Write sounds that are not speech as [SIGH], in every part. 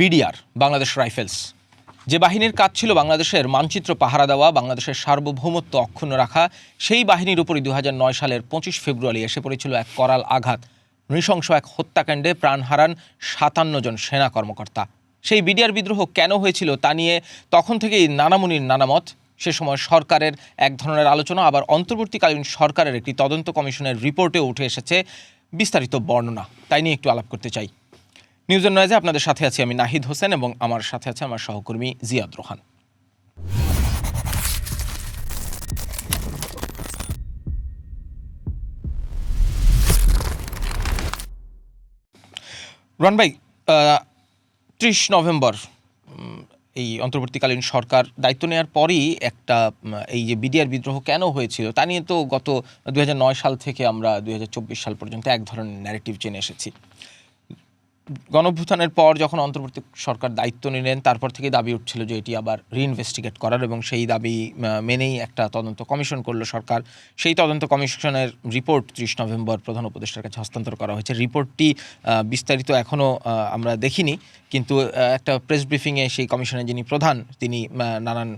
BDR, Bangladesh rifles. যে বাহিনীর কাজ ছিল বাংলাদেশের মানচিত্র পাহারা দেওয়া, বাংলাদেশের সার্বভৌমত্ব অক্ষুণ্ণ রাখা, সেই বাহিনীর উপরই দু হাজার নয় সালের পঁচিশ ফেব্রুয়ারি এসে পড়েছিল এক করাল আঘাত। নৃশংস এক হত্যাকাণ্ডে প্রাণ হারান সাতান্ন জন সেনা কর্মকর্তা। সেই বিডিআর বিদ্রোহ কেন হয়েছিল তা নিয়ে তখন থেকেই নানামুনির নানামত। সে সময় সরকারের এক ধরনের আলোচনা, আবার অন্তর্বর্তীকালীন সরকারের একটি তদন্ত কমিশনের রিপোর্টেও উঠে এসেছে বিস্তারিত বর্ণনা। তাই নিয়ে একটু আলাপ করতে চাই। নিউজের নয়েজে আপনাদের সাথে আছি আমি নাহিদ হোসেন এবং আমার সাথে আছে আমার সহকর্মী জিয়াদ রোহান। রন ভাই ত্রিশ নভেম্বর এই অন্তর্বর্তীকালীন সরকার দায়িত্ব নেওয়ার পরই একটা এই যে বিডিআর বিদ্রোহ কেন হয়েছিল তা নিয়ে তো গত দুই হাজার নয় সাল থেকে আমরা দুই হাজার চব্বিশ সাল পর্যন্ত এক ধরনের ন্যারেটিভ জেনে এসেছি। গণভ্যুত্থানের পর যখন অন্তর্বর্তী সরকার দায়িত্ব নিলেন, তারপর থেকে দাবি উঠছিল যে এটি আবার রিইনভেস্টিগেট করার এবং সেই দাবি মেনেই একটা তদন্ত কমিশন করল সরকার। সেই তদন্ত কমিশনের রিপোর্ট ত্রিশ নভেম্বর প্রধান উপদেষ্টার কাছে হস্তান্তর করা হয়েছে। রিপোর্টটি বিস্তারিত এখনও আমরা দেখিনি, কিন্তু একটা প্রেস ব্রিফিংয়ে সেই কমিশনের যিনি প্রধান, তিনি নানান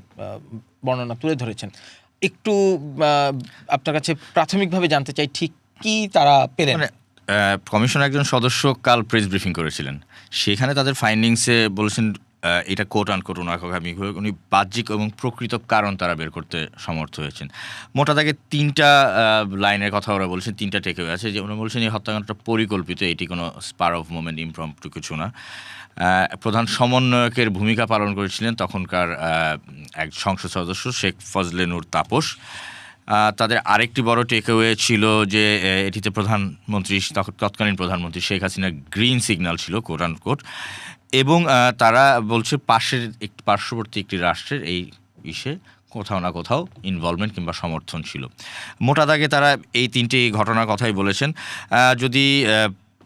বর্ণনা তুলে ধরেছেন। একটু আপনার কাছে প্রাথমিকভাবে জানতে চাই, ঠিক কি তারা পেলেন? মানে কমিশন একজন সদস্য কাল প্রেস ব্রিফিং করেছিলেন। সেখানে তাদের ফাইন্ডিংসে বলেছেন এটা কোট আন কোট আমি উনি বাহ্যিক এবং প্রকৃত কারণ তারা বের করতে সমর্থ হয়েছেন। মোটা দাগে তিনটা লাইনের কথা ওরা বলছেন, তিনটা টেকে আছে। যে ওরা বলছেন, এই হত্যাকাণ্ডটা পরিকল্পিত, এটি কোনো spur of moment impromptu কিছু না। প্রধান সমন্বয়কের ভূমিকা পালন করেছিলেন তখনকার এক সংসদ সদস্য শেখ ফজলে নূর তাপস। তাদের আরেকটি বড় টেকওয়ে ছিল যে এটিতে প্রধানমন্ত্রী তৎকালীন প্রধানমন্ত্রী শেখ হাসিনার গ্রিন সিগন্যাল ছিল কোট অ্যান্ড কোট এবং তারা বলছে পাশের একটি পার্শ্ববর্তী একটি রাষ্ট্রের এই ইসে কোথাও না কোথাও ইনভলভমেন্ট কিংবা সমর্থন ছিল। মোটা দাগে তারা এই তিনটি ঘটনার কথাই বলেছেন। যদি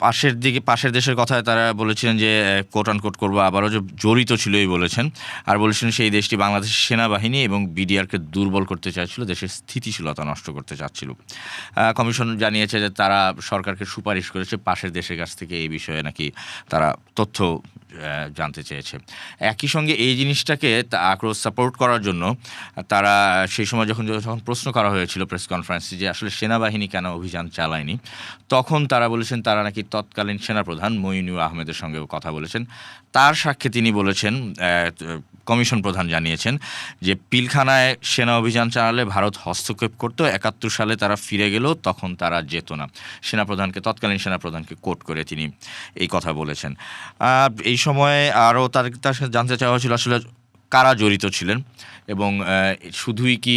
পাশের দিকে, পাশের দেশের কথায় তারা বলেছিলেন যে কোট আন কোট করব, আবারও যে জড়িত ছিলই বলেছেন। আর বলেছেন সেই দেশটি বাংলাদেশের সেনাবাহিনী এবং বিডিআরকে দুর্বল করতে চাইছিল, দেশের স্থিতিশীলতা নষ্ট করতে চাচ্ছিল। কমিশন জানিয়েছে যে, তারা সরকারকে সুপারিশ করেছে, পাশের দেশের কাছ থেকে এই বিষয়ে নাকি তারা তথ্য জানতে চেয়েছে। একই সঙ্গে এই জিনিসটাকে আক্রোশ সাপোর্ট করার জন্য তারা সেই সময় যখন যখন প্রশ্ন করা হয়েছিল প্রেস কনফারেন্সে যে, আসলে সেনাবাহিনী কেন অভিযান চালায়নি, তখন তারা বলেছেন তারা নাকি তৎকালীন সেনাপ্রধান মঈনুর আহমেদের সঙ্গেও কথা বলেছেন। তার সাক্ষ্যে তিনি বলেছেন কমিশন প্রধান জানিয়েছেন যে পিলখানায় সেনা অভিযান চালালে ভারত হস্তক্ষেপ করতো, একাত্তর সালে তারা ফিরে গেলেও তখন তারা যেত না। সেনাপ্রধানকে, তৎকালীন সেনাপ্রধানকে কোট করে তিনি এই কথা বলেছেন। এই সময়ে আরও তার তার সাথে জানতে চাওয়া হয়েছিল আসলে কারা জড়িত ছিলেন এবং শুধুই কি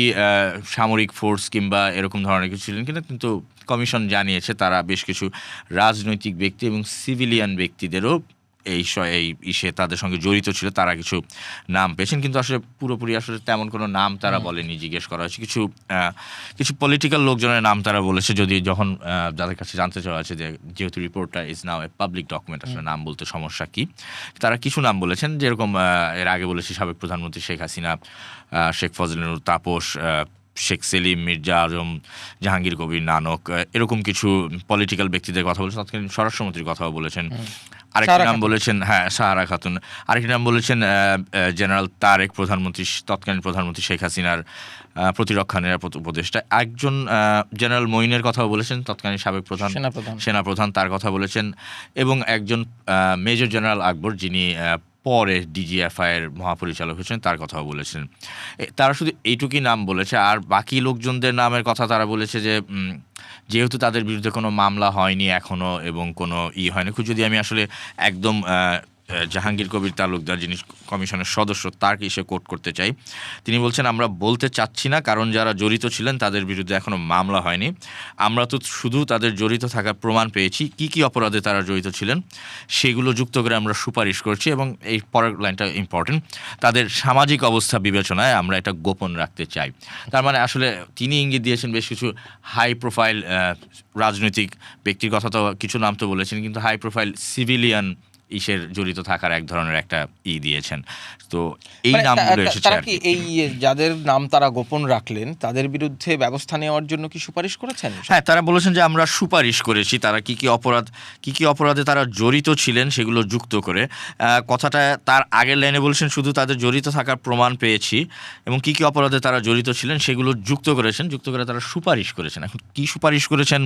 সামরিক ফোর্স কিংবা এরকম ধরনের কিছু ছিলেন কিনা, কিন্তু কমিশন জানিয়েছে তারা বেশ কিছু রাজনৈতিক ব্যক্তি এবং সিভিলিয়ান ব্যক্তিদেরও এই এই ইসে তাদের সঙ্গে জড়িত ছিল তারা কিছু নাম পেয়েছেন। কিন্তু আসলে পুরোপুরি আসলে তেমন কোনো নাম তারা বলেনি জিজ্ঞেস করা হয়েছে। কিছু কিছু পলিটিক্যাল লোকজনের নাম তারা বলেছে যদি যখন যাদের কাছে জানতে চাওয়া হয়েছে যে যেহেতু রিপোর্টটা is now a public document আসলে নাম বলতে সমস্যা কি? তারা কিছু নাম বলেছেন যেরকম এর আগে বলেছি সাবেক প্রধানমন্ত্রী শেখ হাসিনা শেখ ফজলুর তাপস শেখ সেলিম মির্জা আজম জাহাঙ্গীর কবির নানক এরকম কিছু পলিটিক্যাল ব্যক্তিদের কথা বলেছেন। তৎকালীন স্বরাষ্ট্রমন্ত্রীর কথাও বলেছেন। আরেকটি নাম বলেছেন হ্যাঁ সাহারা খাতুন। আরেকটি নাম বলেছেন জেনারেল তারেক প্রধানমন্ত্রী তৎকালীন প্রধানমন্ত্রী শেখ হাসিনার আহ, প্রতিরক্ষা নিরাপত্তা উপদেষ্টা। একজন আহ, জেনারেল মঈনের কথাও বলেছেন তৎকালীন সাবেক প্রধান সেনাপ্রধান। সেনাপ্রধান তার কথা বলেছেন। এবং একজন আহ, মেজর জেনারেল আকবর যিনি পরে ডিজিএফআইয়ের মহাপরিচালক হয়েছেন, তার কথাও বলেছেন। তারা শুধু এইটুকুই নাম বলেছে, আর বাকি লোকজনদের নামের কথা তারা বলেছে যে যেহেতু তাদের বিরুদ্ধে কোনো মামলা হয়নি এখনও এবং কোনো ই হয়নি, খুব যদি আমি আসলে একদম জাহাঙ্গীর কবির তালুকদার যিনি কমিশনের সদস্য তার কিসে কোট করতে চাই। তিনি বলছেন, আমরা বলতে চাচ্ছি না, কারণ যারা জড়িত ছিলেন তাদের বিরুদ্ধে এখনও মামলা হয়নি। আমরা তো শুধু তাদের জড়িত থাকার প্রমাণ পেয়েছি। কি কি অপরাধে তারা জড়িত ছিলেন, সেগুলো যুক্ত করে আমরা সুপারিশ করছি এবং এই পরের লাইনটা ইম্পর্টেন্ট তাদের সামাজিক অবস্থা বিবেচনায় আমরা এটা গোপন রাখতে চাই। তার মানে আসলে তিনি ইঙ্গিত দিয়েছেন বেশ কিছু হাই প্রোফাইল রাজনৈতিক ব্যক্তির কথা তো কিছু নাম তো বলেছেন, কিন্তু হাই প্রোফাইল সিভিলিয়ান ইসের জড়িত থাকার এক ধরনের একটা ই দিয়েছেন। তো এই মানে নামগুলো এসেছে তারা কি। এই যাদের নাম তারা গোপন রাখলেন তাদের বিরুদ্ধে ব্যবস্থা নেওয়ার জন্য কি সুপারিশ করেছেন? হ্যাঁ তারা বলেছেন যে আমরা সুপারিশ করেছি তারা কি কি অপরাধ কি কি অপরাধে তারা জড়িত ছিলেন সেগুলো যুক্ত করে। কথাটা তার আগের লাইনে বলেছেন শুধু তাদের জড়িত থাকার প্রমাণ পেয়েছি এবং কি কি অপরাধে তারা জড়িত ছিলেন সেগুলো যুক্ত করেছেন যুক্ত করে তারা সুপারিশ করেছেন। এখন কি সুপারিশ করেছেন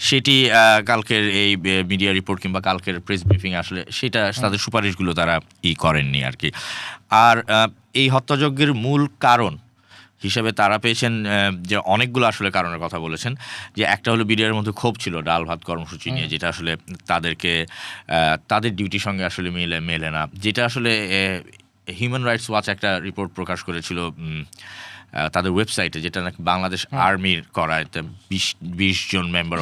সেটি আহ, কালকের এই মিডিয়া রিপোর্ট কিংবা কালকের প্রেস ব্রিফিং আসলে সেটা তাদের সুপারিশগুলো তারা ই করেননি আর কি আর এই হত্যাযজ্ঞের মূল কারণ হিসেবে তারা পেয়েছেন যে অনেকগুলো আসলে কারণের কথা বলেছেন যে একটা হলো বিডিআর মধ্যে ক্ষোভ ছিল ডাল ভাত কর্মসূচি নিয়ে যেটা আসলে তাদেরকে তাদের ডিউটির সঙ্গে আসলে মেলে মেলে না। যেটা আসলে হিউম্যান রাইটস ওয়াচ একটা রিপোর্ট প্রকাশ করেছিল তাদের ওয়েবসাইটে যেটা নাকি বাংলাদেশ আর্মির করা এতে বিশ বিশ জন মেম্বার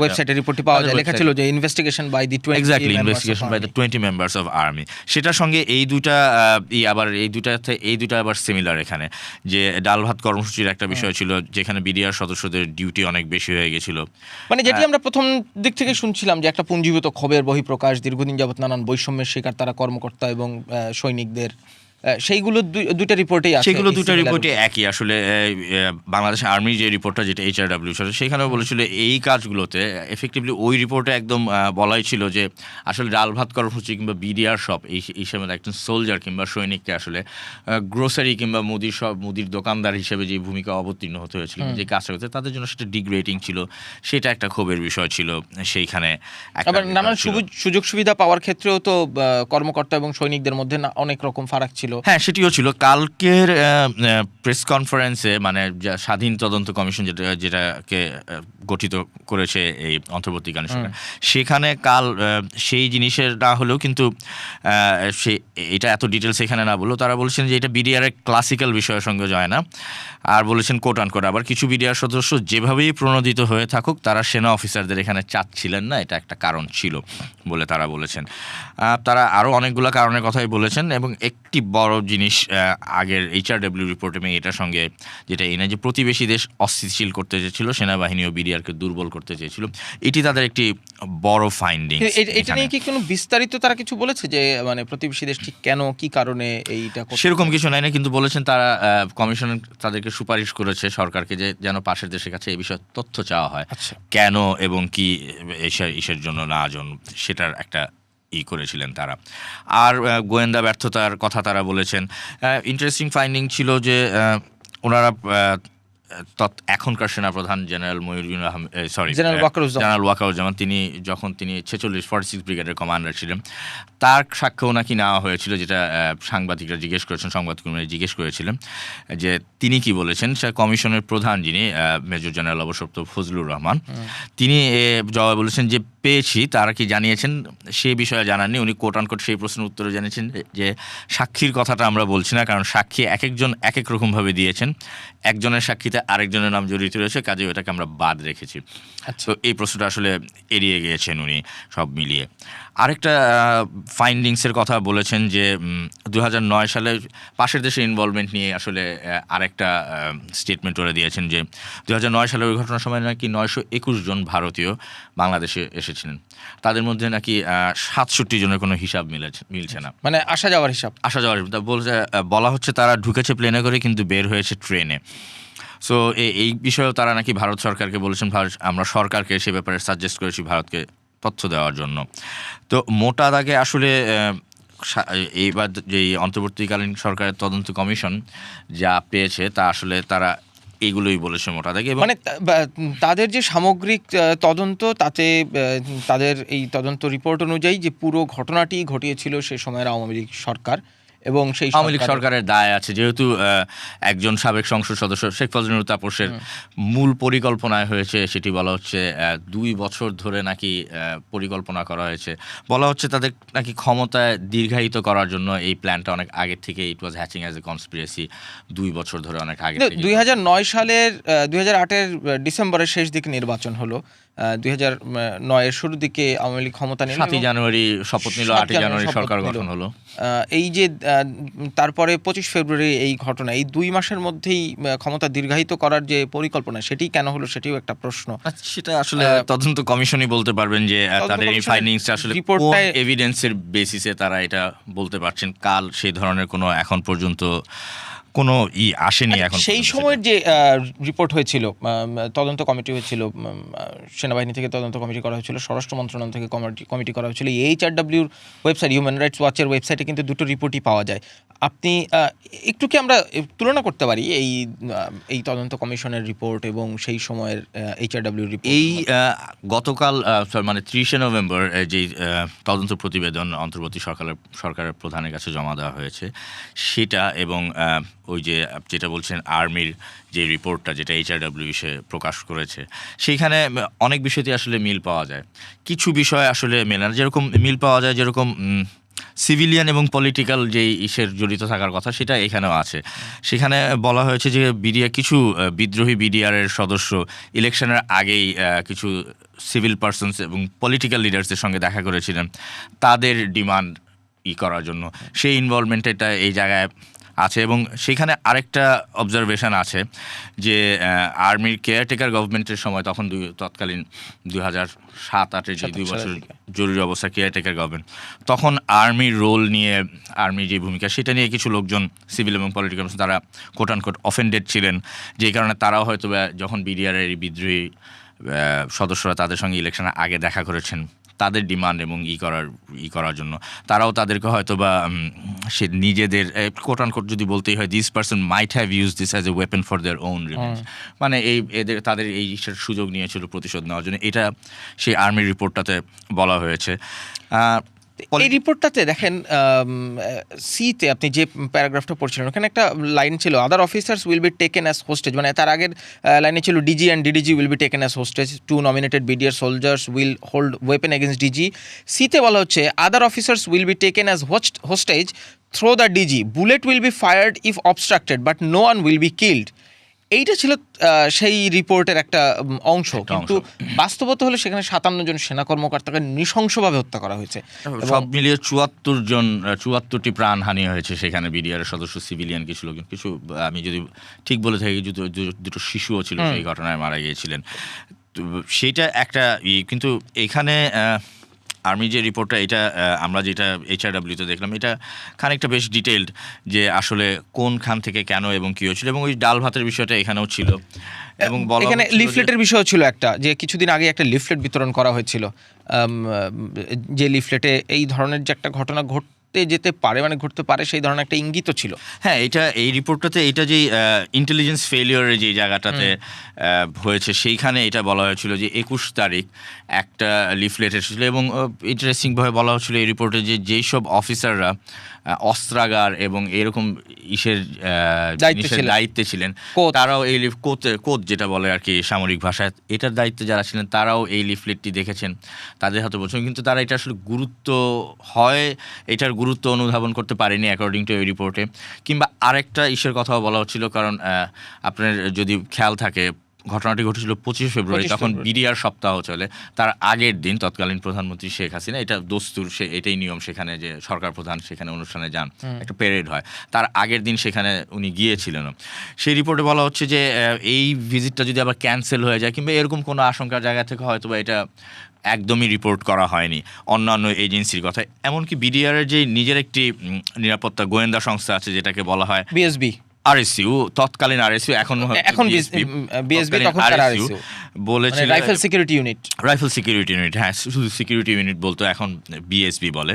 ওয়েবসাইটে রিপোর্টটি পাওয়া যায়। লেখা ছিল যে investigation by the exactly investigation by the twenty members of army সেটার সঙ্গে এই দুইটা ই আবার এই দুইটাতে এই দুইটা আবার সিমিলার এখানে। যে ডাল ভাত কর্মসূচির একটা বিষয় ছিল যেখানে বিডিআর সদস্যদের ডিউটি অনেক বেশি হয়ে গেছিল। মানে যেটি আমরা প্রথম দিক থেকে শুনছিলাম যে একটা পুঞ্জীভূত ক্ষোভের বহিঃপ্রকাশ দীর্ঘদিন যাবত নানান বৈষম্যের শিকার তারা কর্মকর্তা এবং সৈনিকদের সেইগুলো দুই- দুইটা রিপোর্টেই আছে সেগুলো এই দুটো রিপোর্টে একই। আসলে বাংলাদেশ আর্মি যে রিপোর্টটা যেটা এইচআরডব্লিউ সেখানেও বলেছিল এই কাজগুলোতে এফেক্টিভলি ওই রিপোর্টে একদম বলাই ছিল যে আসলে ডাল ভাত কর্মসূচি কিংবা বিডিআর শপ এই হিসেবে একজন সোলজার কিংবা সৈনিককে আসলে গ্রোসারি কিংবা মুদির সব মুদির দোকানদার হিসেবে যে ভূমিকা অবতীর্ণ হতে হয়েছিল যে কাজটা করতে তাদের জন্য সেটা ডিগ্রেডিং ছিল। সেটা একটা ক্ষোভের বিষয় ছিল সেইখানে আবার নানান সুযোগ সুবিধা পাওয়ার ক্ষেত্রেও তো কর্মকর্তা এবং সৈনিকদের মধ্যে অনেক রকম ফারাক ছিল। হ্যাঁ সেটিও ছিল। কালকের প্রেস কনফারেন্সে মানে স্বাধীন তদন্ত কমিশন যেটা যেটাকে গঠিত করেছে এই অন্তর্বর্তীকালীন সরকার। সেখানে কাল সেই জিনিসের না হলেও কিন্তু সে এটা এত ডিটেলস এখানে না বললেও তারা বলছেন যে এটা বিডিআর এর ক্লাসিক্যাল বিষয়ের সঙ্গে যায় না। আর বলেছেন কোট আন কোট আবার কিছু বিডিআর সদস্য যেভাবেই প্রণোদিত হয়ে থাকুক তারা সেনা অফিসারদের এখানে চাচ্ছিলেন না এটা একটা কারণ ছিল বলে তারা বলেছেন। আহ, তারা আরও অনেকগুলো কারণের কথাই বলেছেন এবং একটি বড় জিনিস আগের এইচআরডব্লিউ রিপোর্টে এবং এটার সঙ্গে যেটা এই না যে প্রতিবেশী দেশ অস্থিতিশীল করতে চেয়েছিল সেনাবাহিনী ও বিডিআরকে দুর্বল করতে চেয়েছিল এটি তাদের একটি বড় ফাইন্ডিং এটা নিয়ে কি কোনো বিস্তারিত তারা কিছু বলেছে যে মানে প্রতিবেশী দেশ ঠিক কেন কি কারণে এইটা সেরকম কিছু নাই না কিন্তু বলেছেন তারা কমিশন তাদেরকে সুপারিশ করেছে সরকারকে যে যেন পাশের দেশের কাছে এই বিষয়ে তথ্য চাওয়া হয়। আচ্ছা। কেন এবং কি এসের ইসের জন্য না জন সেটার একটা ই করেছিলেন তারা। আর গোয়েন্দা ব্যর্থতার কথা তারা বলেছেন। ইন্টারেস্টিং ফাইন্ডিং ছিল যে ওনারা তৎ- এখনকার সেনাপ্রধান general Mohiuddin Ahmed sorry general Wakeruzzaman. তিনি যখন তিনি ছেচল্লিশ ফর্টি সিক্স ব্রিগেডের কমান্ডার ছিলেন তার সাক্ষ্য নাকি নেওয়া হয়েছিল যেটা সাংবাদিকরা জিজ্ঞেস করেছেন সংবাদকর্মীরা জিজ্ঞেস করেছিলেন যে তিনি কি বলেছেন সে কমিশনের প্রধান যিনি মেজর জেনারেল অবসপ্ত ফজলুর রহমান তিনি এ, জবাবে বলেছেন যে পেয়েছি তারা কি জানিয়েছেন? সে বিষয়ে জানাননি। উনি কোট আনকোট সেই প্রশ্নের উত্তরে জানিয়েছেন যে সাক্ষীর কথাটা আমরা বলছি না কারণ সাক্ষী এক একজন এক এক রকমভাবে দিয়েছেন। একজনের সাক্ষীতে আরেকজনের নাম জড়িত রয়েছে কাজে ওটাকে আমরা বাদ রেখেছি। আচ্ছা। তো এই প্রশ্নটা আসলে এড়িয়ে গিয়েছেন উনি সব মিলিয়ে। আরেকটা ফাইন্ডিংসের কথা বলেছেন যে দু হাজার নয় সালে পাশের দেশের ইনভলভমেন্ট নিয়ে আসলে আরেকটা স্টেটমেন্ট ওরা দিয়েছেন যে দু নয় সালের ওই ঘটনার সময় নাকি নয়শো একুশ জন ভারতীয় বাংলাদেশে এসেছিলেন। তাদের মধ্যে নাকি সাতষট্টি জনের কোনো হিসাব মিলেছে মিলছে না। মানে আসা যাওয়ার হিসাব। আসা যাওয়ার তা বলছে বলা হচ্ছে তারা ঢুকেছে প্লেনে করে কিন্তু বের হয়েছে ট্রেনে সো এই বিষয়েও তারা নাকি ভারত সরকারকে বলেছেন ভারত আমরা সরকারকে সে ব্যাপারে সাজেস্ট করেছি ভারতকে তথ্য দেওয়ার জন্য। তো মোটা দাগে আসলে এইবার যে অন্তর্বর্তীকালীন সরকারের তদন্ত কমিশন যা পেয়েছে, তা আসলে তারা এগুলোই বলেছে মোটা দাগে মানে তাদের যে সামগ্রিক তদন্ত, তাতে তাদের এই তদন্ত রিপোর্ট অনুযায়ী যে পুরো ঘটনাটি ঘটিয়েছিল সে সময়ের আওয়ামী লীগ সরকার এবং সেই আওয়ামী লীগ সরকারের- দায় আছে। যেহেতু একজন সাবেক সংসদ সদস্য শেখ ফজলুর তাপসের মূল পরিকল্পনায় হয়েছে সেটি বলা হচ্ছে দুই বছর ধরে নাকি পরিকল্পনা করা হয়েছে। বলা হচ্ছে তাদের নাকি ক্ষমতায় দীর্ঘায়িত করার জন্য এই প্ল্যানটা অনেক আগে থেকে it was hatching as a conspiracy দুই বছর ধরে অনেক আগে দুই হাজার নয় সালের দুই হাজার আটের ডিসেম্বরের শেষ দিকে নির্বাচন হলো। দুই হাজার নয়ের শুরুর দিকে আওয়ামী লীগ ক্ষমতা নিল সাতই জানুয়ারি শপথ নিল আটই জানুয়ারি সরকার গঠন হলো। এই যে তারপরে পঁচিশ ফেব্রুয়ারি এই ঘটনা এই দুই মাসের মধ্যেই ক্ষমতা দীর্ঘায়িত করার যে পরিকল্পনা সেটি কেন হলো সেটিও একটা প্রশ্ন। আচ্ছা, সেটা আসলে তদন্ত কমিশনই বলতে পারবেন যে তাদের এই ফাইন্ডিংসটা আসলে কোন এভিডেন্সের বেসিসে তারা এটা বলতে পারছেন? কাল সেই ধরনের কোনো এখন পর্যন্ত কোনো ই আসেনি এখন সেই সময়ের যে রিপোর্ট হয়েছিল তদন্ত কমিটি হয়েছিল সেনাবাহিনী থেকে তদন্ত কমিটি করা হয়েছিল স্বরাষ্ট্র মন্ত্রণালয় থেকে কমিটি কমিটি করা হয়েছিল এইচ আর ডাব্লিউর ওয়েবসাইট হিউম্যান রাইটস ওয়াচের ওয়েবসাইটে কিন্তু দুটো রিপোর্টই পাওয়া যায়। আপনি একটু কি আমরা তুলনা করতে পারি এই এই তদন্ত কমিশনের রিপোর্ট এবং সেই সময়ের এইচ আর ডাব্লিউর রিপোর্ট এই গতকাল মানে ত্রিশে নভেম্বর যে তদন্ত প্রতিবেদন অন্তর্বর্তী সরকারের সরকারের প্রধানের কাছে জমা দেওয়া হয়েছে সেটা এবং ওই যে যেটা বলছেন আর্মির যে রিপোর্টটা, যেটা এইচআরডব্লিউ সে প্রকাশ করেছে, সেইখানে অনেক বিষয়তে আসলে মিল পাওয়া যায়। কিছু বিষয় আসলে মেলে না। যেরকম মিল পাওয়া যায়, যেরকম সিভিলিয়ান এবং পলিটিক্যাল যে ইসের জড়িত থাকার কথা, সেটা এখানেও আছে। সেখানে বলা হয়েছে যে বিডিআর কিছু বিদ্রোহী বিডিআরের সদস্য ইলেকশনের আগেই কিছু সিভিল পার্সনস এবং পলিটিক্যাল লিডার্সদের সঙ্গে দেখা করেছিলেন। তাদের ডিমান্ড ই করার জন্য। সেই ইনভলভমেন্ট এটা এই জায়গায় আছে এবং সেখানে আরেকটা অবজারভেশন আছে যে আর্মির কেয়ারটেকার গভর্নমেন্টের সময় তখন দুই তৎকালীন দুই হাজার সাত আটের যে দুই বছর জরুরি অবস্থা কেয়ারটেকার গভর্নমেন্ট তখন আর্মির রোল নিয়ে আর্মির যে ভূমিকা সেটা নিয়ে কিছু লোকজন সিভিল এবং পলিটিক্যাল তারা কোট আন কোট অফেন্ডেড ছিলেন যেই কারণে তারাও হয়তো যখন বিডিআরের বিদ্রোহী সদস্যরা তাদের সঙ্গে ইলেকশনের আগে দেখা করেছেন। তাদের ডিমান্ড এবং ই করার ই করার জন্য। তারাও তাদেরকে হয়তো বা সে নিজেদের কোট অ্যান্ড কোট যদি বলতেই হয় this person might have use this as a weapon for their own revenge মানে এই এদের তাদের এই সুযোগ নিয়েছিল প্রতিশোধ নেওয়ার জন্য। এটা সেই আর্মির রিপোর্টটাতে বলা হয়েছে। এই রিপোর্টটাতে দেখেন সিতে আপনি যে প্যারাগ্রাফটা পড়ছিলেন ওখানে একটা লাইন ছিল other officers will be taken as hostage মানে তার আগের লাইনে ছিল DG and DDG will be taken as hostage to nominated BDR soldiers will hold weapon against DG সিতে বলা হচ্ছে other officers will be taken as hostage through the DG bullet will be fired if obstructed but no one will be killed এইটা ছিল সেই রিপোর্টের একটা অংশ। কিন্তু বাস্তবতা হলো সেখানে সাতান্ন জন সেনা কর্মকর্তাকে নৃশংসভাবে হত্যা করা হয়েছে। সব মিলিয়ে চুয়াত্তর জন চুয়াত্তরটি প্রাণহানি হয়েছে সেখানে বিডিআর সদস্য সিভিলিয়ান কিছু লোকজন কিছু আমি যদি ঠিক বলে থাকি দুটো শিশুও ছিল সেই ঘটনায় মারা গিয়েছিলেন। তো সেইটা একটা ই কিন্তু এখানে আর্মি যে রিপোর্টটা এটা আমরা যেটা এইচআরডাব্লিউতে দেখলাম এটা খানিকটা বেশ ডিটেলড যে আসলে কোনখান থেকে কেন এবং কী হয়েছিল এবং ওই ডাল ভাতের বিষয়টা এখানেও ছিল। এবং বল এখানে লিফলেটের বিষয় ছিল একটা যে কিছুদিন আগে একটা লিফলেট বিতরণ করা হয়েছিল। যে লিফলেটে এই ধরনের যে একটা ঘটনা ঘটতে যেতে পারে মানে ঘটতে পারে সেই ধরনের একটা ইঙ্গিত ছিল। হ্যাঁ এটা এই রিপোর্টটাতে এটা যে ইন্টেলিজেন্স ফেলিওরের যে জায়গাটাতে হয়েছে সেইখানে এটা বলা হয়েছিল যে একুশ তারিখ একটা লিফলেট এসেছিল এবং ইন্টারেস্টিংভাবে বলা হয়েছিল এই রিপোর্টে যে যেই সব অফিসাররা অস্ত্রাগার এবং এরকম ইসের দায়িত্বে ছিলেন। তারাও এই লিফ কোত কোত যেটা বলে আর কি সামরিক ভাষায় এটার দায়িত্বে যারা ছিলেন তারাও এই লিফলেটটি দেখেছেন তাদের হাতে বলছেন কিন্তু তারা এটা আসলে গুরুত্ব হয় এটার গুরুত্ব অনুধাবন করতে পারেনি অ্যাকর্ডিং টু এই রিপোর্টে কিংবা আরেকটা ইসের কথাও বলা হচ্ছিল কারণ আপনার যদি খেয়াল থাকে ঘটনাটি ঘটেছিল পঁচিশে ফেব্রুয়ারি তখন বিডিআর সপ্তাহ চলে। তার আগের দিন তৎকালীন প্রধানমন্ত্রী শেখ হাসিনা এটা দস্তুর সে এটাই নিয়ম সেখানে যে সরকার প্রধান সেখানে অনুষ্ঠানে যান একটা প্যারেড হয়। তার আগের দিন সেখানে উনি গিয়েছিলেন সেই রিপোর্টে বলা হচ্ছে যে এই ভিজিটটা যদি আবার ক্যান্সেল হয়ে যায় কিংবা এরকম কোনো আশঙ্কার জায়গা থেকে হয়তো বা এটা একদমই রিপোর্ট করা হয়নি অন্যান্য এজেন্সির কথা এমনকি বিডিআর এর যে নিজের একটি নিরাপত্তা গোয়েন্দা সংস্থা আছে যেটাকে বলা হয় বিএসবি আরএসইউ তৎকালীন আরএসইউ এখন এখন BSB তখনকার RSU বলেছে মানে rifle security unit rifle security unit হ্যাঁ শুধু সিকিউরিটি ইউনিট বলতো এখন বিএসবি বলে।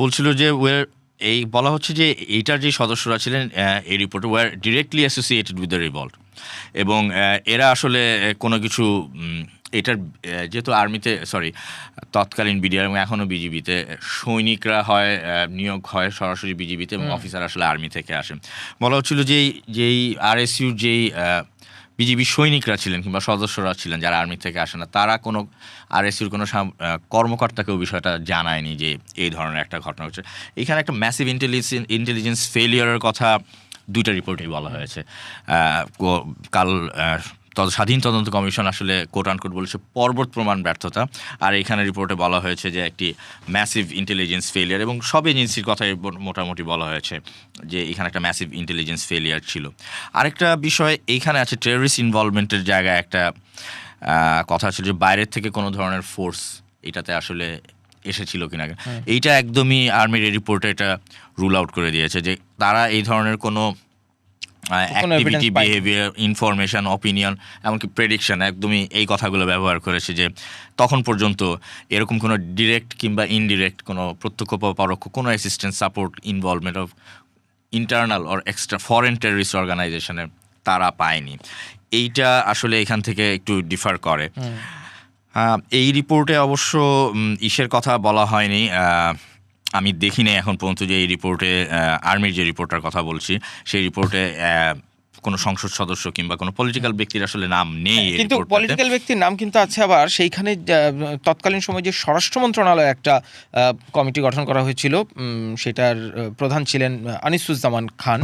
বলছিল যে ওয়ার এই বলা হচ্ছে যে এইটার যে সদস্যরা ছিলেন এই রিপোর্টে were directly associated with the revolt এবং এরা আসলে কোনো কিছু এটার যেহেতু আর্মিতে সরি তৎকালীন বিডিআর এবং এখনও বিজিবিতে সৈনিকরা হয় নিয়োগ হয় সরাসরি বিজিবিতে এবং অফিসার আসলে আর্মি থেকে আসেন বলা হচ্ছিল যে যেই আরএসইউর যেই বিজিবি সৈনিকরা ছিলেন কিংবা সদস্যরা ছিলেন যারা আর্মি থেকে আসে না তারা কোনো আরএসির কোনো কর্মকর্তাকেও বিষয়টা জানায়নি যে এই ধরনের একটা ঘটনা হচ্ছে। এখানে একটা ম্যাসিভ ইন্টেলিজেন্স ইন্টেলিজেন্স ফেলিয়ারের কথা দুইটা রিপোর্টেই বলা হয়েছে। কাল স্বাধীন তদন্ত কমিশন আসলে কোট আনকোট বলেছে পর্বত প্রমাণ ব্যর্থতা। আর এখানে রিপোর্টে বলা হয়েছে যে একটি ম্যাসিভ ইন্টেলিজেন্স ফেলিয়ার এবং সব এজেন্সির কথাই মোটামুটি বলা হয়েছে যে এখানে একটা ম্যাসিভ ইন্টেলিজেন্স ফেলিয়ার ছিল। আরেকটা বিষয় এইখানে আছে টেররিস্ট ইনভলভমেন্টের জায়গায় একটা কথা ছিল যে বাইরের থেকে কোনো ধরনের ফোর্স এটাতে আসলে এসেছিল কিনা। এইটা একদমই আর্মির রিপোর্টে এটা রুল আউট করে দিয়েছে যে তারা এই ধরনের কোনো কোনো অ্যাক্টিভিটি বিহেভিয়ার ইনফরমেশন অপিনিয়ন এমনকি প্রেডিকশন একদমই এই কথাগুলো ব্যবহার করেছে যে তখন পর্যন্ত এরকম কোনো ডিরেক্ট কিংবা ইনডিরেক্ট কোনো প্রত্যক্ষ বা পরোক্ষ কোনো assistant support involvement of internal or extra foreign terrorist অর্গানাইজেশনের তারা পায়নি। এইটা আসলে এখান থেকে একটু ডিফার করে। এই রিপোর্টে অবশ্য ইসের কথা বলা হয়নি। আমি দেখিনি এখন পর্যন্ত যে এই রিপোর্টে আর্মির যে রিপোর্টার কথা বলছি সেই রিপোর্টে কোনো সংসদ সদস্য কিংবা কোনো পলিটিক্যাল ব্যক্তির আসলে নাম নেই কিন্তু পলিটিক্যাল ব্যক্তির নাম কিন্তু আছে আবার সেইখানে তৎকালীন সময় যে স্বরাষ্ট্র মন্ত্রণালয় একটা কমিটি গঠন করা হয়েছিল সেটার প্রধান ছিলেন আনিসুজ্জামান খান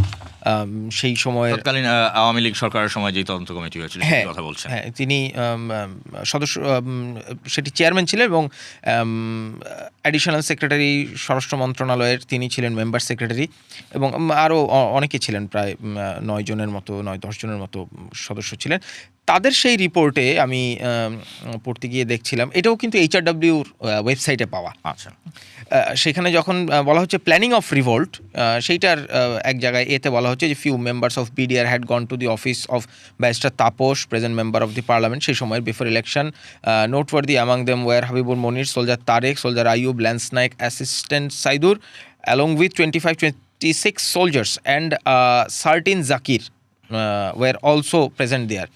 সেই সময়ের তৎকালীন আওয়ামী লীগ সরকারের সময় যে তদন্ত কমিটি হয়েছিল হ্যাঁ কথা বলছেন। হ্যাঁ তিনি সদস্য সেটি চেয়ারম্যান ছিলেন এবং অ্যাডিশনাল সেক্রেটারি স্বরাষ্ট্র মন্ত্রণালয়ের তিনি ছিলেন মেম্বার সেক্রেটারি এবং আরও অনেকে ছিলেন, প্রায় নয় জনের মতো, নয় দশ জনের মতো সদস্য ছিলেন। তাদের সেই রিপোর্টে আমি পড়তে গিয়ে দেখছিলাম এটাও কিন্তু এইচআরডব্লিউর ওয়েবসাইটে পাওয়া। আচ্ছা। সেখানে যখন বলা হচ্ছে প্ল্যানিং অফ রিভোল্ট সেইটার এক জায়গায় এতে বলা হচ্ছে যে few members of BDR had gone to the office of barrister Taposh present member of the parliament সেই সময়ের before election note for the among them were Habibur Monir soldier Tarek soldier Ayub lance naik assistant Saidur along with twenty five twenty six soldiers and certain Zakir were also present there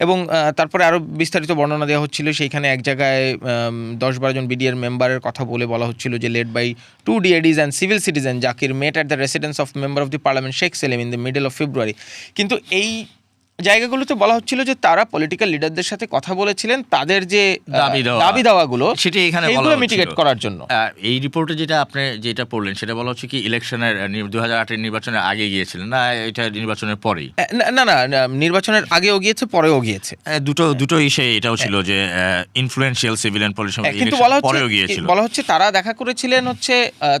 এবং তারপরে আরও বিস্তারিত বর্ণনা দেওয়া হচ্ছিল, সেইখানে এক জায়গায় দশ বারোজন বিডিআর মেম্বারের কথা বলে বলা হচ্ছিল যে led by two DADs and civil citizen Zakir met at the residence of member of the parliament Sheikh Selim in the middle of February কিন্তু এই জায়গাগুলোতে বলা হচ্ছিল যে তারা পলিটিক্যাল লিডারদের সাথে কথা বলেছিলেন তাদের যে দাবি দেওয়া। দাবি দেওয়াগুলো সেটি এখানে বলা মিটিগেট করার জন্য। এই রিপোর্টে যেটা আপনি যেটা পড়লেন সেটা বলা হচ্ছে কি ইলেকশনের দু হাজার আটের নির্বাচনের আগে গিয়েছিলেন না এটা নির্বাচনের পরেই? না না নির্বাচনের আগেও গিয়েছে পরেও গিয়েছে। দুটো দুটো ইসে এটাও ছিল যে ইনফ্লুয়েন্সিয়াল সিভিলিয়ান হ্যাঁ, কিন্তু বলা হচ্ছে পরেও গিয়েছিল। বলা হচ্ছে তারা দেখা করেছিলেন হচ্ছে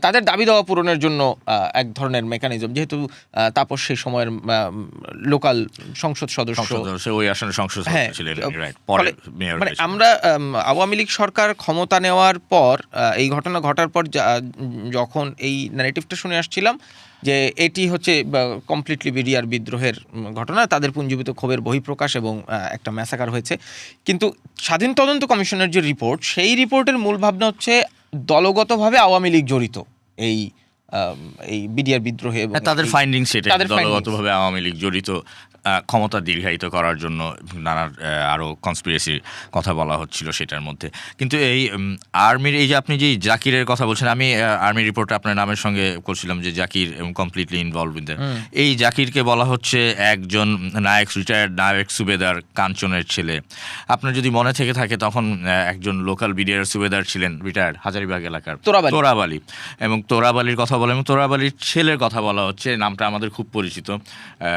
তাদের দাবি দেওয়া পূরণের জন্য এক ধরনের মেকানিজম যেহেতু তাপস সেই সময়ের লোকাল সংসদ সংসদ সে ওই আসনে সংসদ সদস্য হ্যাঁ ছিলেন মানে আমরা আওয়ামী লীগ সরকার ক্ষমতা নেওয়ার পর এই ঘটনা ঘটার পর যখন এই ন্যারেটিভটা শুনে আসছিলাম যে এটি হচ্ছে কমপ্লিটলি বিডিআর বিদ্রোহের ঘটনা তাদের পুঞ্জীবিত ক্ষোভের বহিঃপ্রকাশ এবং একটা ম্যাসাকার হয়েছে। কিন্তু স্বাধীন তদন্ত কমিশনের যে রিপোর্ট সেই রিপোর্টের মূল ভাবনা হচ্ছে দলগতভাবে আওয়ামী লীগ জড়িত এই এই বিডিআর বিদ্রোহে হ্যাঁ, তাদের ফাইন্ডিং সেটা। দলগতভাবে আওয়ামী লীগ জড়িত। ক্ষমতা দীর্ঘায়িত করার জন্য নানা আহ, আরও কনস্পিরেসির কথা বলা হচ্ছিল সেটার মধ্যে। কিন্তু এই আর্মির এই যে আপনি যে জাকিরের কথা বলছেন আমি আর্মি রিপোর্টে আপনার নামের সঙ্গে করছিলাম যে জাকির কমপ্লিটলি ইনভলভ ইন এই জাকিরকে বলা হচ্ছে একজন নায়ক রিটায়ার্ড নায়ক সুবেদার কাঞ্চনের ছেলে। আপনার যদি মনে থেকে থাকে তখন একজন লোকাল বিডিআর সুবেদার ছিলেন রিটায়ার্ড হাজারিবাগ এলাকার তোরাবালি। এবং তোরাবালির কথা বলা এবং তোরাবালির ছেলের কথা বলা হচ্ছে নামটা আমাদের খুব পরিচিত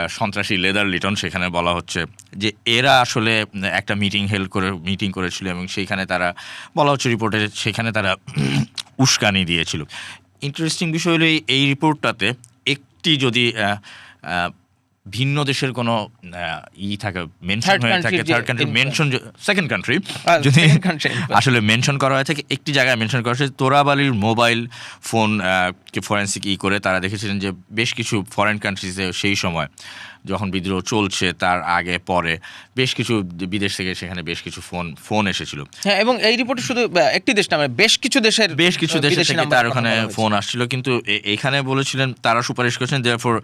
সন্ত্রাসী লেদার লিটন সেখানে বলা হচ্ছে যে এরা আসলে একটা মিটিং হেল্ড করে মিটিং করেছিল এবং সেইখানে তারা বলা হচ্ছে রিপোর্টে সেখানে তারা [CLEARS THROAT] উস্কানি দিয়েছিল। ইন্টারেস্টিং বিষয় হলো এই- রিপোর্টটাতে একটি যদি ভিন্ন দেশের কোনো ই থাকে মেনশন হয়ে থাকে third country mention second country যদি আসলে মেনশন করা হয়ে থাকে একটি জায়গায় মেনশন করা হয়েছে তোরাবালির মোবাইল ফোন কে ফরেন্সিক ই করে তারা দেখেছিলেন যে বেশ কিছু ফরেন কান্ট্রিজে সেই সময় যখন বিদ্রোহ চলছে তার আগে পরে বেশ কিছু বিদেশ থেকে সেখানে বেশ কিছু ফোন ফোন এসেছিল। হ্যাঁ এবং এই রিপোর্টে শুধু একটি দেশ না মানে বেশ কিছু দেশের বেশ কিছু দেশের দেশে থেকে তার ওখানে ফোন আসছিল। কিন্তু এ- এইখানে বলেছিলেন তারা সুপারিশ করেছেন দেয়ারফর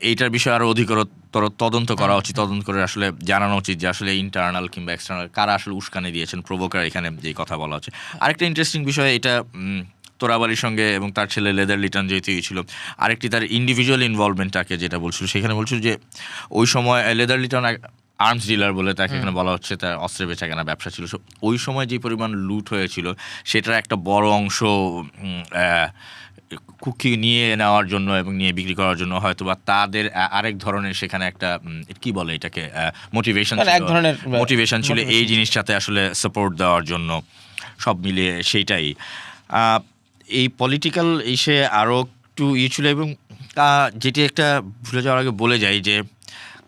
এইটার বিষয়ে আরও অধিকতর তদন্ত করা উচিত তদন্ত করে আসলে জানানো উচিত যে আসলে ইন্টারনাল কিংবা এক্সটার্নাল কারা আসলে উস্কানি দিয়েছেন প্রভোকার এখানে যে কথা বলা হচ্ছে। আরেকটা ইন্টারেস্টিং বিষয় এটা তোরাবালির সঙ্গে এবং তার ছেলে লেদার লিটন যেহেতু ছিল আরেকটি তার ইন্ডিভিজুয়াল ইনভলভমেন্টটাকে যেটা বলছিল সেখানে বলছিল যে ওই সময় লেদার লিটন আর্মস ডিলার বলে তাকে এখানে বলা হচ্ছে তার অস্ত্রের বেচা কেনা ব্যবসা ছিল। ওই সময় যে পরিমাণ লুট হয়েছিল সেটার একটা বড় অংশ কুকি নিয়ে নেওয়ার জন্য এবং নিয়ে বিক্রি করার জন্য হয়তো বা তাদের আরেক ধরনের সেখানে একটা কি বলে এটাকে মোটিভেশন মানে এক ধরনের, মোটিভেশন ছিল এই জিনিসটাতে আসলে সাপোর্ট দেওয়ার জন্য সব মিলিয়ে সেইটাই। এই পলিটিক্যাল ইসে আরও একটু ইয়ে ছিল এবং যেটি একটা ভুলে যাওয়ার আগে বলে যাই যে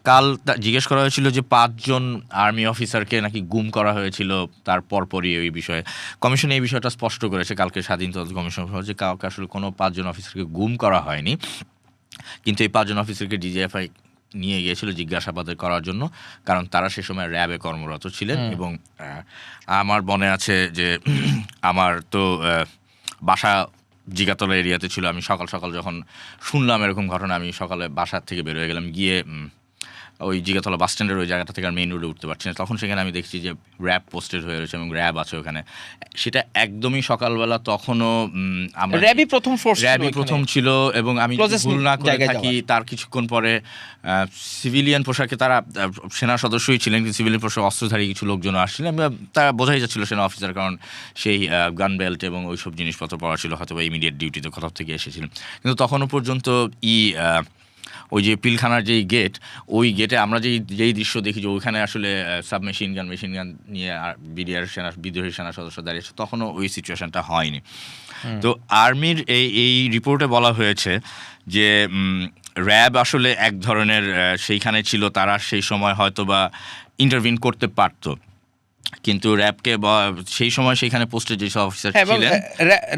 কাল তা- জিজ্ঞেস করা হয়েছিল যে পাঁচজন আর্মি অফিসারকে নাকি গুম করা হয়েছিল তার পরপরই ওই বিষয়ে। কমিশন এই বিষয়টা স্পষ্ট করেছে কালকে স্বাধীন তদন্ত কমিশন যে কাউকে আসলে কোনো পাঁচজন অফিসারকে গুম করা হয়নি। কিন্তু এই পাঁচজন অফিসারকে ডিজিএফআই নিয়ে গিয়েছিল জিজ্ঞাসাবাদ করার জন্য কারণ তারা সে সময় র্যাবে কর্মরত ছিলেন এবং আমার মনে আছে যে [CLEARS THROAT] আমার তো বাসা জিগাতলা এরিয়াতে ছিল, আমি সকাল সকাল যখন শুনলাম এরকম ঘটনা, আমি সকালে বাসার থেকে বের হয়ে গেলাম, গিয়ে ওই জিগাতলা বাস স্ট্যান্ডের ওই জায়গাটা থেকে আর মেইন রোডে উঠতে পারছি না। তখন সেখানে আমি দেখছি যে র্যাব পোস্টেড হয়ে রয়েছে এবং র্যাব আছে ওখানে। সেটা একদমই সকালবেলা তখনও আমরা র্যাবই প্রথম ফোর্স র্যাবই প্রথম ছিল এবং আমি ভুল না করে থাকি তার কিছুক্ষণ পরে সিভিলিয়ান পোশাকে তারা সেনা সদস্যই ছিলেন কিন্তু সিভিলিয়ান পোশাক অস্ত্রধারী কিছু লোকজন আসছিলেন। তারা বোঝাই যাচ্ছিল সেনা অফিসার কারণ সেই গান বেল্ট এবং ওইসব জিনিসপত্র পড়া ছিল হয়তো বা ইমিডিয়েট ডিউটিতে কোথাও থেকে এসেছিলেন কিন্তু তখনও পর্যন্ত ই আহ, ওই যে পিলখানার যেই গেট ওই গেটে আমরা যেই যেই দৃশ্য দেখি যে ওইখানে আসলে সাবমেশিন গান মেশিন গান নিয়ে আর বিডিআর সেনা বিদ্রোহী সেনা সদস্য দাঁড়িয়েছে তখনও ওই সিচুয়েশনটা হয়নি। তো আর্মির এই এই রিপোর্টে বলা হয়েছে যে র্যাব আসলে এক ধরনের সেইখানে ছিল তারা সেই সময় হয়তো বা ইন্টারভিন করতে পারতো। কিন্তু র্যাবকে সেই সময় সেখানে পোস্টে যেসব অফিসার হ্যাঁ, ছিলেন।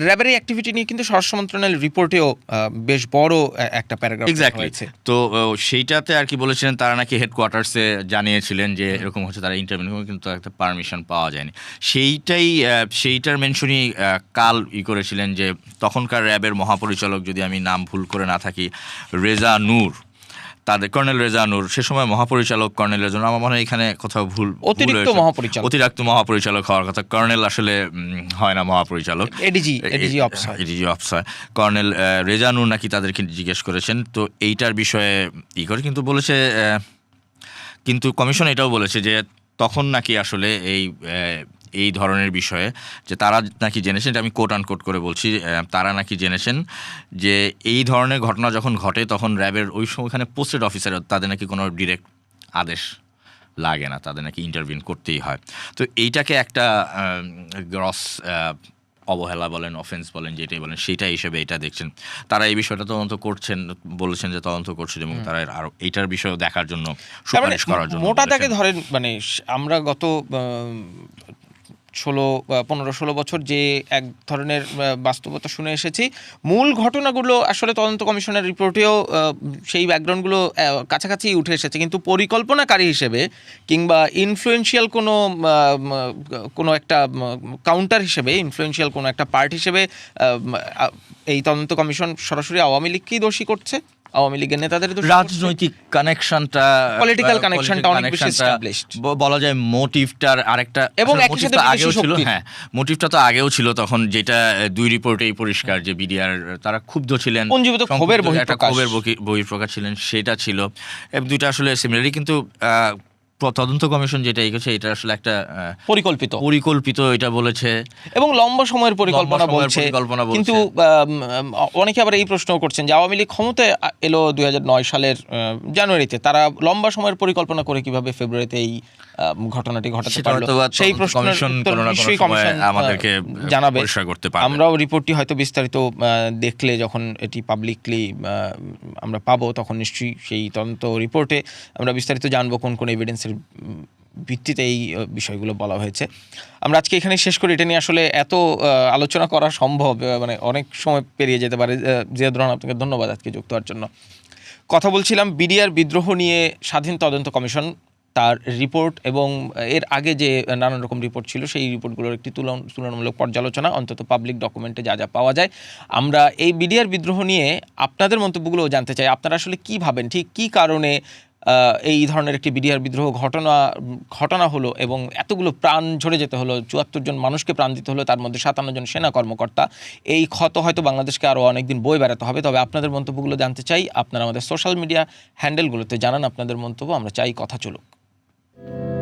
র্যাবের অ্যাক্টিভিটি নিয়ে কিন্তু স্বরাষ্ট্র মন্ত্রণালয়ের রিপোর্টেও বেশ বড় একটা প্যারাগ্রাফ এক্স্যাক্টলি তো সেইটাতে আর কি বলেছিলেন তারা নাকি হেডকোয়ার্টার্সে জানিয়েছিলেন যে এরকম হচ্ছে তারা ইন্টারভিউ কিন্তু একটা পারমিশন পাওয়া যায়নি। সেইটাই সেইটার মেনশনই কাল ই করেছিলেন যে তখনকার র্যাবের মহাপরিচালক যদি আমি নাম ভুল করে না থাকি রেজা নূর তাদের কর্নেল রেজানুর সে সময় মহাপরিচালক কর্নেল রেজা নূর, আমার মনে হয় এখানে কোথাও ভুল অতিরিক্ত। মহাপরিচালক। অতিরিক্ত মহাপরিচালক হওয়ার কথা। কর্নেল আসলে হয় না মহাপরিচালক। ADG ADG officer. ADG officer. Colonel Rezanur নাকি তাদেরকে জিজ্ঞেস করেছেন। তো এইটার বিষয়ে ই করে কিন্তু বলেছে কিন্তু কমিশন এটাও বলেছে যে তখন নাকি আসলে এই এই ধরনের বিষয়ে যে তারা নাকি জেনেছেন আমি কোট আন কোট করে বলছি তারা নাকি জেনেছেন যে এই ধরনের ঘটনা যখন ঘটে তখন র্যাবের ওই সময় ওখানে পোস্টেড অফিসার তাদের নাকি কোনো ডিরেক্ট আদেশ লাগে না তাদের নাকি ইন্টারভিউ করতেই হয়। তো এইটাকে একটা গ্রস অবহেলা বলেন অফেন্স বলেন যেটাই বলেন সেটা হিসেবে এটা দেখছেন। তারা এই বিষয়টা তদন্ত করছেন বলেছেন যে তদন্ত করছেন এবং তারা আরও এইটার বিষয়েও দেখার জন্য মানে সুপারিশ করার জন্য মোটা বলেছেন। ধরেন মানে আমরা গত ষোলো পনেরো, ষোলো বছর যে এক ধরনের বাস্তবতা শুনে এসেছি। মূল ঘটনাগুলো আসলে তদন্ত কমিশনের রিপোর্টেও সেই ব্যাকগ্রাউন্ডগুলো কাছাকাছি উঠে এসেছে। কিন্তু পরিকল্পনাকারী হিসেবে কিংবা ইনফ্লুয়েন্সিয়াল কোনো কোনো একটা কাউন্টার হিসেবে ইনফ্লুয়েন্সিয়াল কোনো একটা পার্ট হিসেবে এই তদন্ত কমিশন সরাসরি আওয়ামী লীগকেই দোষী করছে? আওয়ামী লীগের নেতাদের দোষী রাজনৈতিক কানেকশনটা পলিটিক্যাল কানেকশনটা অনেক বেশি এস্টাবলিশড বলা যায় মোটিভটার আরেকটা এবং একই সাথে আগেও ছিল হ্যাঁ মোটিভটা তো আগেও ছিল তখন যেটা দুই রিপোর্টেই পরিষ্কার যে বিডিআর তারা ক্ষুব্ধ ছিলেন পুঞ্জীভূত ক্ষোভের বহিঃপ্রকাশ। ক্ষোভের বহি- বহিঃপ্রকাশ ছিলেন সেটা ছিল। এবং দুইটা আসলে সিমিলারই কিন্তু তদন্ত কমিশন যেটা এগোছে এটা আসলে একটা পরিকল্পিত। পরিকল্পিত এটা বলেছে। এবং লম্বা সময়ের পরিকল্পনা বলছে। কিন্তু অনেকে আবার এই প্রশ্ন করছেন যে আওয়ামী লীগ ক্ষমতায় এলো দুই হাজার নয় সালের জানুয়ারিতে। তারা লম্বা সময়ের পরিকল্পনা করে কীভাবে ফেব্রুয়ারিতে এই ঘটনাটি ঘটাতে পারল। সেই তদন্ত প্রশ্নের কমিশন উত্তর কোনো না কোনো নিশ্চয়ই কমিশন আমাদেরকে জানাবে। করতে পারবে। আমরাও রিপোর্টটি হয়তো বিস্তারিত দেখলে যখন এটি পাবলিকলি আমরা পাবো তখন নিশ্চয়ই সেই তদন্ত রিপোর্টে আমরা বিস্তারিত জানব কোন কোন এভিডেন্সের ভিত্তিতে এই বিষয়গুলো বলা হয়েছে। আমরা আজকে এখানে শেষ করি। এটা নিয়ে আসলে এত আলোচনা করা সম্ভব মানে অনেক সময় পেরিয়ে যেতে পারে। আহ, জিয়াদ রহমান আপনাকে ধন্যবাদ আজকে যুক্ত হওয়ার জন্য। কথা বলছিলাম বিডিআর বিদ্রোহ নিয়ে স্বাধীন তদন্ত কমিশন তার রিপোর্ট এবং এর আগে যে নানান রকম রিপোর্ট ছিল, সেই রিপোর্টগুলোর একটি তুলন তুলনামূলক পর্যালোচনা, অন্তত পাবলিক ডকুমেন্টে যা যা পাওয়া যায়। আমরা এই বিডিআর বিদ্রোহ নিয়ে আপনাদের মন্তব্যগুলো জানতে চাই। আপনারা আসলে কি ভাবেন? ঠিক কি কারণে এই ধরনের একটি বিডিআর বিদ্রোহ ঘটনা ঘটনা হলো এবং এতগুলো প্রাণ ঝরে যেতে হলো, চুয়াত্তর জন মানুষকে প্রাণ দিতে হলো, তার মধ্যে সাতান্ন জন সেনা কর্মকর্তা, এই ক্ষত হয়তো বাংলাদেশকে আরও অনেকদিন বই বেড়াতে হবে। তবে আপনাদের মন্তব্যগুলো জানতে চাই, আপনারা আমাদের সোশ্যাল মিডিয়া হ্যান্ডেলগুলোতে জানান, আপনাদের মন্তব্য, আমরা চাই, কথা চলুক। Thank you.